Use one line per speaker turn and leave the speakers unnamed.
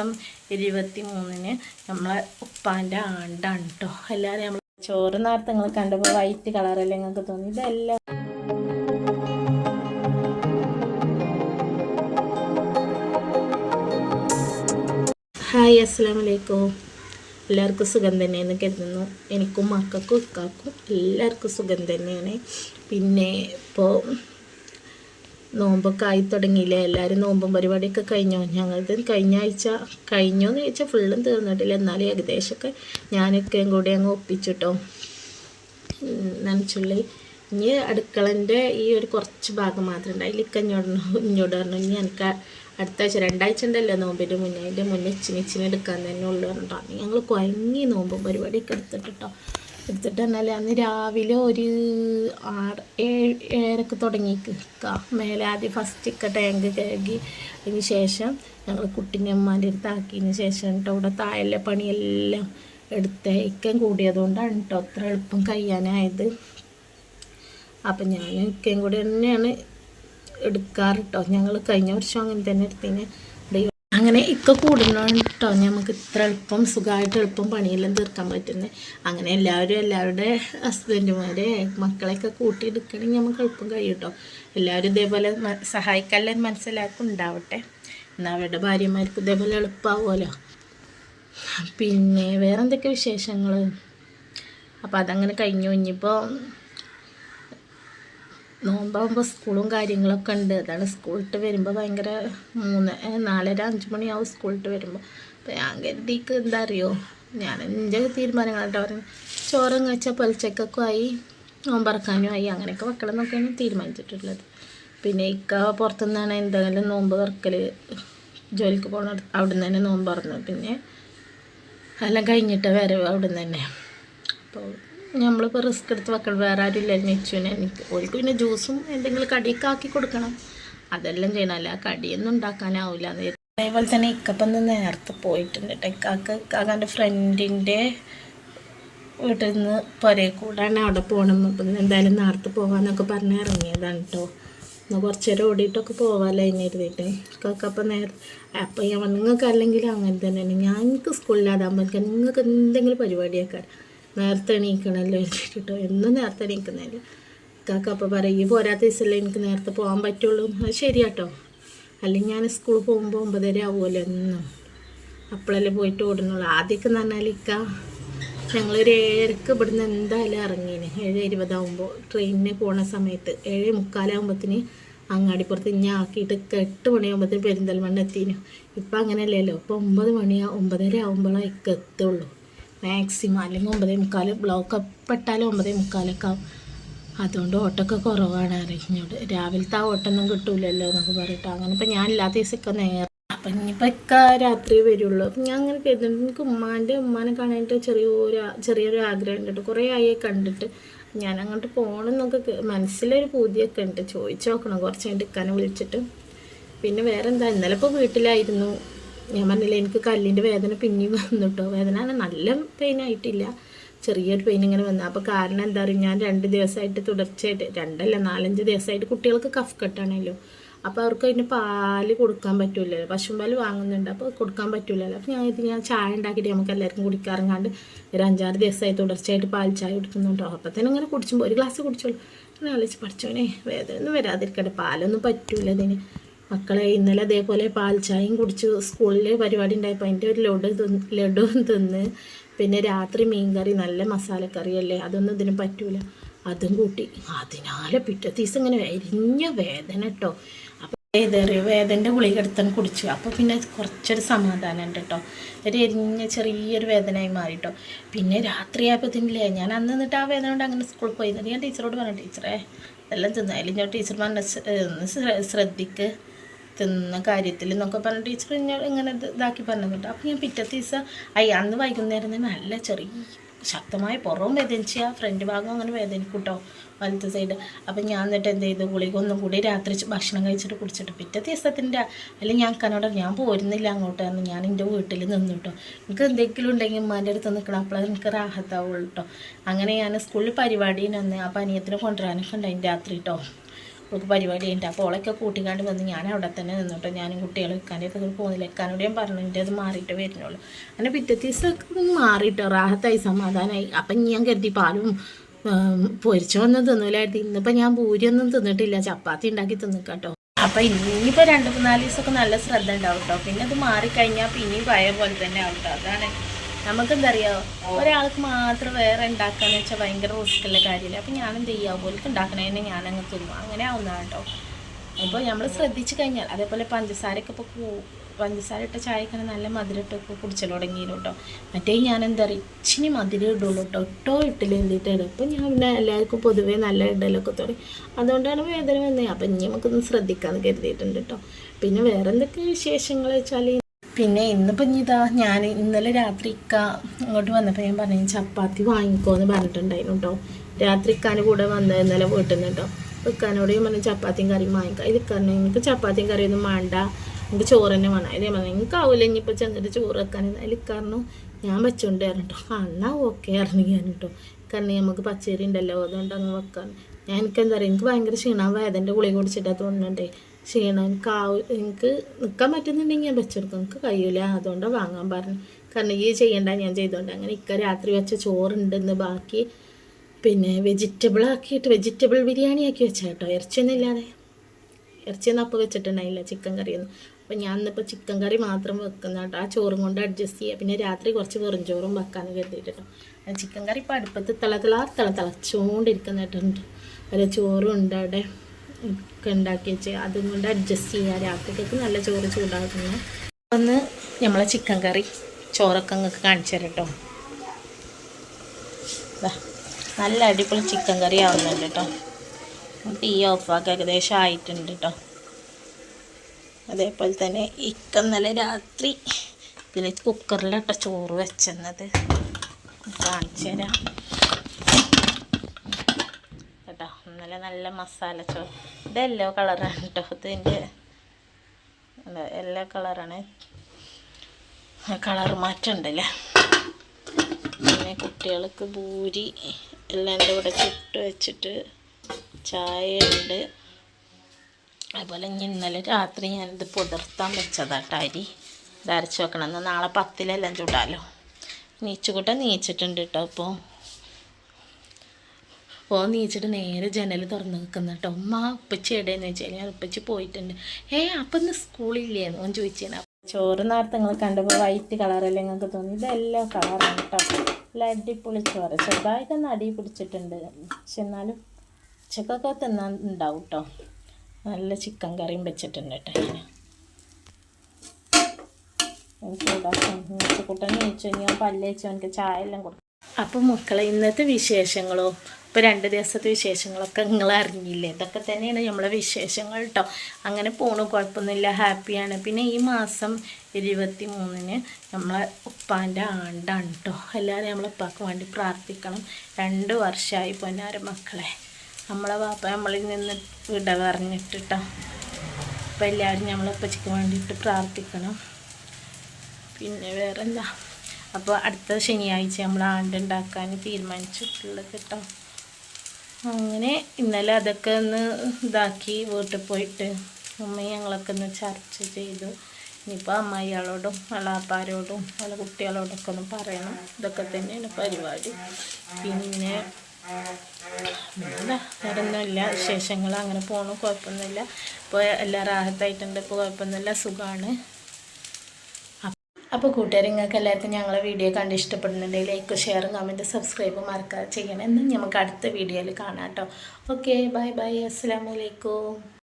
മാസം ഇരുപത്തി മൂന്നിന് നമ്മളെ ഉപ്പാന്റെ ആണ്ടാണ് കേട്ടോ എല്ലാവരും നമ്മൾ ചോറ് നേരത്തെ നിങ്ങൾ കണ്ടപ്പോൾ വൈറ്റ് കളറല്ലേ നിങ്ങൾക്ക് തോന്നി. ഇതെല്ലാം ഹായ് അസ്സാം വലൈക്കും എല്ലാവർക്കും സുഖം തന്നെയെന്ന് കരുതുന്നു. എനിക്കും മക്കൾക്കും ഇക്കാക്കും എല്ലാവർക്കും സുഖം തന്നെയാണ്. പിന്നെ ഇപ്പോൾ നോമ്പൊക്കെ ആയി തുടങ്ങിയില്ലേ? എല്ലാവരും നോമ്പും പരിപാടിയൊക്കെ കഴിഞ്ഞോ? ഞങ്ങളത് കഴിഞ്ഞ ആഴ്ച കഴിഞ്ഞോ എന്ന് ചോദിച്ചാൽ ഫുള്ളും തീർന്നിട്ടില്ല. എന്നാലും ഏകദേശമൊക്കെ ഞാനൊക്കെയും കൂടി അങ്ങ് ഒപ്പിച്ചിട്ടോ. നനച്ചുള്ളി. ഇനി അടുക്കളന്റെ ഈ ഒരു കുറച്ച് ഭാഗം മാത്രം ഉണ്ട് അതിലേക്ക് ഇഞ്ഞോട് പറഞ്ഞു ഇനി എനിക്ക് അടുത്ത ആഴ്ച രണ്ടാഴ്ച ഉണ്ടല്ലോ നോമ്പിന്റെ മുന്നേ. അതിന്റെ മുന്നേ ഇച്ചിനി എടുക്കാൻ തന്നെ ഉള്ളു പറഞ്ഞിട്ടാണ് ഞങ്ങൾ കുഴങ്ങി നോമ്പും പരിപാടിയൊക്കെ എടുത്തിട്ടോ എടുത്തിട്ട് തന്നെ അന്ന് രാവിലെ ഒരു ആറ് ഏഴ് ഏഴരക്ക് തുടങ്ങിക്ക മേലെ ആദ്യം ഫസ്റ്റ് ഒക്കെ ടാങ്ക് കഴുകി അതിന് ശേഷം ഞങ്ങൾ കുട്ടീന്റെ അടുത്ത് ആക്കിയതിന് ശേഷം കേട്ടോ ഇവിടെ താഴെ പണിയെല്ലാം എടുത്തേക്കാൻ കൂടിയതുകൊണ്ടാണ് കേട്ടോ അത്ര എളുപ്പം കഴിയാനായത്. അപ്പം ഞാൻ ഇക്കയും കൂടി തന്നെയാണ് എടുക്കാറ് കേട്ടോ ഞങ്ങൾ കഴിഞ്ഞ വർഷം അങ്ങനെ തന്നെ എടുത്തിന്. അങ്ങനെ ഇക്ക കൂടുന്നതാണ് കേട്ടോ നമുക്ക് ഇത്ര എളുപ്പം സുഖമായിട്ട് എളുപ്പം പണിയെല്ലാം തീർക്കാൻ പറ്റുന്നത് അങ്ങനെ എല്ലാവരും എല്ലാവരുടെ ഹസ്ബൻഡുമാരെ മക്കളെയൊക്കെ കൂട്ടിയെടുക്കണമെങ്കിൽ നമുക്ക് എളുപ്പം കഴിയും കേട്ടോ എല്ലാവരും ഇതേപോലെ സഹായിക്കാനും മനസ്സിലാക്കും ഉണ്ടാവട്ടെ. എന്നാൽ അവരുടെ ഭാര്യമാർക്ക് ഇതേപോലെ എളുപ്പമാവുമല്ലോ പിന്നെ വേറെന്തൊക്കെ വിശേഷങ്ങൾ അപ്പോൾ അതങ്ങനെ കഴിഞ്ഞു. ഇനിയിപ്പോൾ നോമ്പാകുമ്പോൾ സ്കൂളും കാര്യങ്ങളൊക്കെ ഉണ്ട്. അതാണ് സ്കൂളിട്ട് വരുമ്പോൾ ഭയങ്കര മൂന്ന് നാലര അഞ്ച് മണിയാവും സ്കൂളിട്ട് വരുമ്പോൾ അപ്പോൾ ഞാൻ കരുതിക്ക് എന്താ അറിയോ? ഞാൻ എന്റെ തീരുമാനങ്ങളായിട്ട് പറഞ്ഞു ചോറും കഴിച്ചാൽ പൊലച്ചക്കൊക്കെ ആയി നോമ്പറക്കാനും ആയി അങ്ങനെയൊക്കെ വെക്കണം എന്നൊക്കെയാണ് തീരുമാനിച്ചിട്ടുള്ളത്. പിന്നെ ഇക്ക പുറത്തുനിന്നാണ് എന്തെങ്കിലും നോമ്പ് തുറക്കൽ ജോലിക്ക് പോകണ അവിടെ നിന്ന് തന്നെ നോമ്പ് പറഞ്ഞു പിന്നെ എല്ലാം കഴിഞ്ഞിട്ട് വരവ് അവിടെ നിന്ന് തന്നെ. അപ്പോൾ നമ്മളിപ്പോൾ റിസ്ക് എടുത്ത് വെക്കണം വേറെ ആരും ഇല്ല നെച്ചുവിനെ എനിക്ക്. ഓൾക്ക് പിന്നെ ജ്യൂസും എന്തെങ്കിലും കടിയൊക്കെ ആക്കി കൊടുക്കണം. അതെല്ലാം ചെയ്യണം. അല്ല കടിയൊന്നും ഉണ്ടാക്കാനാവില്ല അതേപോലെ തന്നെ ഇക്കപ്പം നേരത്തെ പോയിട്ടുണ്ട് കേട്ടോ ഇക്കാക്ക് ഇക്കാക്കാന്റെ ഫ്രണ്ടിന്റെ വീട്ടിൽ നിന്ന് പുരേ കൂടാണ് അവിടെ പോകണം അപ്പം എന്തായാലും നേരത്തെ പോകാമെന്നൊക്കെ പറഞ്ഞ് ഇറങ്ങിയതാണ് കേട്ടോ എന്നാൽ കുറച്ച് നേരം ഓടിയിട്ടൊക്കെ പോകാമല്ലോ അതിന് എഴുതിയിട്ട് ഇക്കാക്ക് അപ്പം നേരത്തെ അപ്പം ഞാൻ നിങ്ങൾക്ക് അല്ലെങ്കിൽ അങ്ങനെ തന്നെയാണ്. സ്കൂളിലാതാകുമ്പോൾ എനിക്ക് നിങ്ങൾക്ക് എന്തെങ്കിലും പരിപാടിയൊക്കെ നേരത്തെ എണീക്കണമല്ലോ എഴുതിയിട്ടോ എന്നും നേരത്തെ എണീക്കുന്നതിൽ കാക്ക അപ്പോൾ പറയും ഈ പോരാത്ത ദിവസമല്ലേ എനിക്ക് നേരത്തെ പോകാൻ പറ്റുള്ളൂ. അത് ശരിയാട്ടോ. അല്ലെങ്കിൽ ഞാൻ സ്കൂളിൽ പോകുമ്പോൾ ഒമ്പതര ആവുമല്ലോ എന്നും. അപ്പോഴല്ലേ പോയിട്ട് ഓടുന്നുള്ളൂ. ആദ്യമൊക്കെ എന്ന് പറഞ്ഞാൽ ഇക്ക ഞങ്ങളൊരു ഏഴരക്ക് ഇവിടുന്ന് എന്തായാലും ഇറങ്ങീന്. ഏഴ് ഇരുപതാവുമ്പോൾ ട്രെയിനിന് പോണ സമയത്ത് ഏഴ് മുക്കാലാകുമ്പത്തിന് അങ്ങാടിപ്പുറത്ത് ഞാൻ ആക്കിയിട്ട് എട്ട് മണിയാകുമ്പോഴത്തേന് പെരിന്തൽമണ്ണ എത്തീനു. ഇപ്പം അങ്ങനെയല്ലല്ലോ. ഇപ്പം ഒമ്പത് മണിയാ ഒമ്പതര ആകുമ്പോഴാണ് ഇക്ക എത്തുള്ളൂ. മാക്സിമം അല്ലെങ്കിൽ ഒമ്പതേ മുക്കാൽ ബ്ലോക്ക് പെട്ടാലും ഒമ്പതേ മുക്കാലൊക്കെ ആവും. അതുകൊണ്ട് ഓട്ടമൊക്കെ കുറവാണ് അറിഞ്ഞോട് രാവിലത്തെ ആ ഓട്ടമൊന്നും കിട്ടൂലല്ലോ എന്നൊക്കെ പറഞ്ഞിട്ട് അങ്ങനെ ഇപ്പം ഞാൻ ഇല്ലാത്ത ദിവസമൊക്കെ നേരെ അപ്പം ഇനിയിപ്പോൾ ഒക്കെ രാത്രി വരുള്ളൂ. അപ്പം ഞാൻ അങ്ങനെ കരുതുന്നുണ്ട് എനിക്ക് ഉമ്മാന്റെ ഉമ്മാനെ കാണാനായിട്ട് ചെറിയൊരു ചെറിയൊരു ആഗ്രഹം ഉണ്ട് കുറേ ആയി കണ്ടിട്ട് ഞാൻ അങ്ങോട്ട് പോകണം എന്നൊക്കെ മനസ്സിലൊരു പൂതിയൊക്കെ ഉണ്ട്. ചോദിച്ചു നോക്കണം. കുറച്ച് കഴിഞ്ഞിട്ട് ഇക്കാനെ വിളിച്ചിട്ട്. പിന്നെ വേറെന്താ? ഇന്നലെ ഇപ്പോൾ വീട്ടിലായിരുന്നു. ഞാൻ പറഞ്ഞില്ല എനിക്ക് കല്ലിന്റെ വേദന പിന്നെയും വന്നു കേട്ടോ വേദന നല്ല പെയിൻ ആയിട്ടില്ല. ചെറിയൊരു പെയിൻ ഇങ്ങനെ വന്നു. അപ്പോൾ കാരണം എന്താ പറയുക ഞാൻ രണ്ട് ദിവസമായിട്ട് തുടർച്ചയായിട്ട് രണ്ടല്ല നാലഞ്ച് ദിവസമായിട്ട് കുട്ടികൾക്ക് കഫ് കെട്ടാണല്ലോ അപ്പോൾ അവർക്ക് അതിന് പാൽ കൊടുക്കാൻ പറ്റില്ലല്ലോ പശുമ്പാൽ വാങ്ങുന്നുണ്ട് അപ്പോൾ കൊടുക്കാൻ പറ്റില്ലല്ലോ അപ്പോൾ ഞാൻ ഇത് ഞാൻ ചായ ഉണ്ടാക്കിയിട്ട് നമുക്ക് എല്ലാവർക്കും കുടിക്കാറങ്ങാണ്ട് ഒരു അഞ്ചാറ് ദിവസമായി തുടർച്ചയായിട്ട് പാൽ ചായ കുടിക്കുന്നുണ്ടോ. അപ്പോൾ തന്നെ ഇങ്ങനെ കുടിച്ചുമ്പോൾ ഒരു ഗ്ലാസ് കുടിച്ചോളൂ. ഞാൻ ആലോചിച്ച് പഠിച്ചോനെ വേദന ഒന്നും വരാതിരിക്കട്ടെ. പാലൊന്നും പറ്റൂല ഇതിന്. മക്കളെ ഇന്നലെ അതേപോലെ പാൽ ചായയും കുടിച്ചു. സ്കൂളിൽ പരിപാടി ഉണ്ടായപ്പോൾ അതിന്റെ ഒരു ലഡു ലഡുവും ലഡു തിന്ന്. പിന്നെ രാത്രി മീൻകറി നല്ല മസാലക്കറിയല്ലേ? അതൊന്നും ഇതിന് പറ്റൂല. അതും കൂട്ടി. അതിനാലെ പിറ്റേ ദിവസം ഇങ്ങനെ എരിഞ്ഞ വേദന കേട്ടോ അപ്പം ഏതറിയോ വേദന്റെ ഗുളിക എടുത്തു കുടിച്ചു. അപ്പോൾ പിന്നെ കുറച്ചൊരു സമാധാനം ഉണ്ട് കേട്ടോ ഒരു എരിഞ്ഞ ചെറിയൊരു വേദനയായി മാറി കേട്ടോ പിന്നെ രാത്രി തിന്നില്ലേ ഞാൻ അന്ന് നിന്നിട്ട് ആ വേദന കൊണ്ട് അങ്ങനെ സ്കൂളിൽ പോയി. ഞാൻ ടീച്ചറോട് പറഞ്ഞു ടീച്ചറേ ഇതെല്ലാം തിന്നായാലും ഞാൻ ടീച്ചർമാരുടെ ശ്രദ്ധിക്ക്. തിന്ന കാര്യത്തിൽ എന്നൊക്കെ പറഞ്ഞു ടീച്ചർ ഇങ്ങനെ ഇങ്ങനെ ഇത് ഇതാക്കി പറഞ്ഞിട്ടുണ്ട്. അപ്പോൾ ഞാൻ പിറ്റത്തെ ദിവസം അയ്യ അന്ന് വൈകുന്നേരം തന്നെ നല്ല ചെറിയ ശക്തമായ പുറവും വേദനിച്ച ഫ്രണ്ട് ഭാഗം അങ്ങനെ വേദനിക്കും കേട്ടോ വലത്തെ സൈഡ് അപ്പം ഞാൻ എന്നിട്ട് എന്ത് ചെയ്തു? ഗുളിക ഒന്നും കൂടി രാത്രി ഭക്ഷണം കഴിച്ചിട്ട് കുടിച്ചിട്ട് പിറ്റേ ദിവസത്തിന്റെ അല്ലെങ്കിൽ ഞാൻ കനോട് ഞാൻ പോരുന്നില്ല അങ്ങോട്ട് കാരണം ഞാൻ എന്റെ വീട്ടിൽ നിന്നു കേട്ടോ എനിക്ക് എന്തെങ്കിലും ഉണ്ടെങ്കിൽ ഉമ്മാന്റെ അടുത്ത് നിൽക്കണം. അപ്പോഴേ എനിക്ക് റാഹത്താവുള്ളൂ കേട്ടോ അങ്ങനെ ഞാൻ സ്കൂളിൽ പരിപാടിയിൽ നിന്ന് ആ പനിയത്തിന് കൊണ്ടുവരാനൊക്കെ ഉണ്ടായി രാത്രി കേട്ടോ അവൾക്ക് പരിപാടി ഉണ്ട് അപ്പോൾ ഓളൊക്കെ കൂട്ടിക്കാണ്ട് വന്ന് ഞാൻ അവിടെ തന്നെ നിന്നിട്ടോ ഞാനും കുട്ടികളും ഇക്കാന്റെ അടുത്ത് പോകുന്നില്ല ഇക്കാനോട് ഞാൻ പറഞ്ഞു എന്റെ അത് മാറിയിട്ട് വരുന്നുള്ളൂ. അങ്ങനെ പിറ്റത്തെ ദിവസമൊക്കെ മാറിയിട്ടോ. റാഹത്തായി സമാധാനമായി അപ്പം ഞാൻ കരുതി പാലും പൊരിച്ചൊന്നും തിന്നില്ലായിരുന്നു ഇന്നിപ്പോൾ ഞാൻ പൂരിയൊന്നും തിന്നിട്ടില്ല. ചപ്പാത്തി ഉണ്ടാക്കി തിന്നിക്കാട്ടോ. അപ്പം ഇനിയിപ്പോൾ രണ്ട് മൂന്നാൽ ദിവസമൊക്കെ നല്ല ശ്രദ്ധ ഉണ്ടാവും കേട്ടോ പിന്നെ അത് മാറിക്കഴിഞ്ഞാൽ പിന്നെയും പഴയ പോലെ തന്നെ ആവും കേട്ടോ അതാണ് നമുക്കെന്താ അറിയാമോ ഒരാൾക്ക് മാത്രം വേറെ ഉണ്ടാക്കാന്ന് വെച്ചാൽ ഭയങ്കര റിസ്ക്കുള്ള കാര്യമില്ല അപ്പം ഞാൻ എന്ത് ചെയ്യാം പോലും ഉണ്ടാക്കണേനെ ഞാനങ്ങ് തിന്നു. അങ്ങനെ ആവുന്നതാണ് കേട്ടോ അപ്പോൾ നമ്മൾ ശ്രദ്ധിച്ചു കഴിഞ്ഞാൽ അതേപോലെ പഞ്ചസാരയൊക്കെ ഇപ്പോൾ പഞ്ചസാര ഇട്ട ചായക്കാണ് നല്ല മധുരം ഇട്ടൊക്കെ കുടിച്ചൽ തുടങ്ങിയിരുന്നു കേട്ടോ മറ്റേ ഞാൻ എന്താ പറയുക ഇച്ചിരി മധുരം ഇടുള്ളൂ കേട്ടോ ഒട്ടോ ഇട്ടില്ല എന്തിട്ടാണ്? ഇപ്പം ഞാൻ പിന്നെ എല്ലാവർക്കും പൊതുവേ നല്ല ഇടലൊക്കെ തുടങ്ങി. അതുകൊണ്ടാണ് വേദന വന്നത് അപ്പം ഇനി നമുക്കൊന്ന് ശ്രദ്ധിക്കാമെന്ന് കരുതിയിട്ടുണ്ട് കേട്ടോ പിന്നെ വേറെ എന്തൊക്കെ വിശേഷങ്ങൾ വെച്ചാൽ പിന്നെ ഇന്നിപ്പം ഇനി ഇതാ ഞാൻ ഇന്നലെ രാത്രി ഇക്ക ഇങ്ങോട്ട് വന്നപ്പോൾ ഞാൻ പറഞ്ഞു ചപ്പാത്തി വാങ്ങിക്കോന്ന് പറഞ്ഞിട്ടുണ്ടായിരുന്നു കേട്ടോ രാത്രി ഇക്കാന്റെ കൂടെ വന്നത് ഇന്നലെ വീട്ടിൽ നിന്ന് കേട്ടോ ഇക്കാനോട് ഞാൻ പറഞ്ഞു ചപ്പാത്തിയും കറിയും വാങ്ങിക്കാം. ഇത് കാരണം എനിക്ക് ചപ്പാത്തിയും കറിയൊന്നും വേണ്ട. എനിക്ക് ചോറ് തന്നെ വേണം. അതിൽ പറഞ്ഞു നിങ്ങൾക്ക് ആവില്ല ഇനിയിപ്പോൾ ചെന്നിട്ട് ചോറ് വെക്കാൻ. അതിൽ കാരണം ഞാൻ വെച്ചോണ്ട് തരണം കേട്ടോ എന്നാൽ ഓക്കെ ഇറങ്ങിയാണ് കേട്ടോ കാരണം നമുക്ക് പച്ചരി ഉണ്ടല്ലോ അതുകൊണ്ട് അങ്ങ് വെക്കാൻ. ഞാൻ എനിക്ക് എന്താ പറയുക എനിക്ക് ഭയങ്കര ക്ഷീണം വേദന്റെ ഗുളിക കുടിച്ചിട്ടാ ക്ഷീണം എനിക്ക് ആ എനിക്ക് നിൽക്കാൻ പറ്റുന്നുണ്ടെങ്കിൽ ഞാൻ വെച്ചെടുക്കും. എനിക്ക് കഴിയില്ല അതുകൊണ്ടാണ് വാങ്ങാൻ പറഞ്ഞു കാരണം ഈ ചെയ്യണ്ട ഞാൻ ചെയ്തോണ്ട്. അങ്ങനെ ഇക്ക രാത്രി വെച്ച ചോറുണ്ടെന്ന് ബാക്കി. പിന്നെ വെജിറ്റബിൾ ആക്കിയിട്ട് വെജിറ്റബിൾ ബിരിയാണി ആക്കി വെച്ചാൽ കേട്ടോ ഇറച്ചിയൊന്നും ഇല്ലാതെ. ഇറച്ചിയൊന്നും അപ്പോൾ വെച്ചിട്ടുണ്ടായില്ല ചിക്കൻ കറിയൊന്നും. അപ്പം ഞാൻ ഇന്നിപ്പോൾ ചിക്കൻ കറി മാത്രം വെക്കുന്ന കേട്ടോ. ആ ചോറും കൊണ്ട് അഡ്ജസ്റ്റ് ചെയ്യുക പിന്നെ രാത്രി കുറച്ച് വെറും ചോറും വെക്കാമെന്ന് കരുതിയിട്ട് കേട്ടോ ചിക്കൻ കറി ഇപ്പോൾ അടുപ്പത്ത് തിള തിള തിള തിളച്ചുകൊണ്ടിരിക്കുന്നിട്ടുണ്ട് ചോറും ഉണ്ട് അവിടെ. ഒക്കെ ഉണ്ടാക്കി വെച്ച് അതും കൊണ്ട് അഡ്ജസ്റ്റ് ചെയ്യുക രാത്രിക്കൊക്കെ നല്ല ചോറ് ചൂടാക്കുന്നു. ഒന്ന് നമ്മളെ ചിക്കൻ കറി ചോറൊക്കെ നിങ്ങൾക്ക് കാണിച്ചു തരാം കേട്ടോ നല്ല അടിപൊളി ചിക്കൻ കറി ആവുന്നുണ്ട് കേട്ടോ തീ ഓഫാക്കി ഏകദേശം ആയിട്ടുണ്ട് കേട്ടോ അതേപോലെ തന്നെ ഇക്കന്നലെ രാത്രി ഇതിൽ കുക്കറിലിട്ട ചോറ് വെച്ചെന്നത്. കാണിച്ചു തരാം. കേട്ടോ. ഇന്നലെ നല്ല മസാല ചോ ഇത് യെല്ലോ കളറാണ് കേട്ടോ. ഇതിന്റെ യെല്ലോ കളറാണ് കളർ മാറ്റം ഉണ്ടല്ലേ? പിന്നെ കുട്ടികൾക്ക് പൂരി എല്ലാം എന്റെ ഇവിടെ ചുട്ട് വെച്ചിട്ട് ചായ അതുപോലെ ഇനി ഇന്നലെ രാത്രി ഞാനിത് പുതിർത്താൻ വെച്ചതാട്ടോ അരി. ഇത് അരച്ച് വെക്കണം. എന്നാൽ നാളെ പത്തിലെല്ലാം ചൂടാലോ. നീച്ചുകൂട്ട നീച്ചിട്ടുണ്ട് കേട്ടോ അപ്പോൾ ഓ നീച്ചിട്ട് നേരെ ജനൽ തുറന്ന് നിൽക്കുന്ന കേട്ടോ ഉമ്മ ഉപ്പച്ചി എവിടെയെന്ന് വെച്ചാൽ ഞാൻ ഉപ്പച്ചി പോയിട്ടുണ്ട്. ഏ അപ്പം ഇന്ന് സ്കൂളില്ലേന്ന് ഓൻ ചോദിച്ചേനെ. ചോറ് നേരത്തെ നിങ്ങൾ കണ്ടപ്പോൾ വൈറ്റ് കളറല്ലേ നിങ്ങൾക്ക് തോന്നി. ഇതെല്ലാം കളറാണ് കേട്ടോ നല്ല അടിപൊളി ചോറ്. ചെറുതായിട്ടൊന്ന് അടി പിടിച്ചിട്ടുണ്ട്. പക്ഷെ എന്നാലും ഉച്ചക്കൊക്കെ തിന്നാൻ ഉണ്ടാവും കേട്ടോ നല്ല ചിക്കൻ കറിയും വെച്ചിട്ടുണ്ട് കേട്ടോ ഞാൻ. ഉച്ചക്കൂട്ടൻ ചോദിച്ചു ഞാൻ പല്ലേച്ചു എനിക്ക് ചായ എല്ലാം കൊടുക്കും. അപ്പം മക്കളെ ഇന്നത്തെ വിശേഷങ്ങളോ? ഇപ്പോൾ രണ്ട് ദിവസത്തെ വിശേഷങ്ങളൊക്കെ നിങ്ങൾ അറിഞ്ഞില്ലേ? ഇതൊക്കെ തന്നെയാണ് നമ്മളെ വിശേഷങ്ങൾ കേട്ടോ അങ്ങനെ പോണു കുഴപ്പമൊന്നുമില്ല ഹാപ്പിയാണ്. പിന്നെ ഈ മാസം ഇരുപത്തി മൂന്നിന് നമ്മളെ ഉപ്പാന്റെ ആണ്ടാണ് കേട്ടോ എല്ലാവരും നമ്മളെ ഉപ്പാക്ക് വേണ്ടി പ്രാർത്ഥിക്കണം. രണ്ട് വർഷമായി പൊന്നാര മക്കളെ. നമ്മളെ വാപ്പ നമ്മളിൽ നിന്ന് വിട പറഞ്ഞിട്ടിട്ടോ അപ്പോൾ എല്ലാവരും നമ്മളെ ഉപ്പച്ചയ്ക്ക് വേണ്ടിയിട്ട് പ്രാർത്ഥിക്കണം. പിന്നെ വേറെന്താ? അപ്പോൾ അടുത്ത ശനിയാഴ്ച നമ്മൾ ആണ്ടുണ്ടാക്കാൻ തീരുമാനിച്ചിട്ടുള്ളത് കേട്ടോ അങ്ങനെ ഇന്നലെ അതൊക്കെ ഒന്ന് ഇതാക്കി വീട്ടിൽ പോയിട്ട് അമ്മയും ഞങ്ങളൊക്കെ ഒന്ന് ചർച്ച ചെയ്തു. ഇനിയിപ്പോൾ അമ്മായിയാളോടും അളാപ്പാരോടും പല കുട്ടികളോടൊക്കെ ഒന്ന് പറയണം. ഇതൊക്കെ തന്നെയാണ് പരിപാടി. പിന്നെ വേറൊന്നുമില്ല. വിശേഷങ്ങൾ അങ്ങനെ പോകണം കുഴപ്പമൊന്നുമില്ല. ഇപ്പോൾ എല്ലാം റാഹത്തായിട്ടുണ്ട്. ഇപ്പോൾ കുഴപ്പമൊന്നുമില്ല. സുഖമാണ് അപ്പോൾ കൂട്ടുകാർ നിങ്ങൾക്ക് എല്ലാവർക്കും ഞങ്ങളെ വീഡിയോ കണ്ട് ഇഷ്ടപ്പെടുന്നുണ്ടെങ്കിൽ ലൈക്ക് ഷെയറും കമന്റ് സബ്സ്ക്രൈബും മറക്കാതെ ചെയ്യണം. എന്ന് നമുക്ക് അടുത്ത വീഡിയോയിൽ കാണാം കേട്ടോ. ഓക്കെ ബൈ ബൈ അസ്സാം വലൈക്കും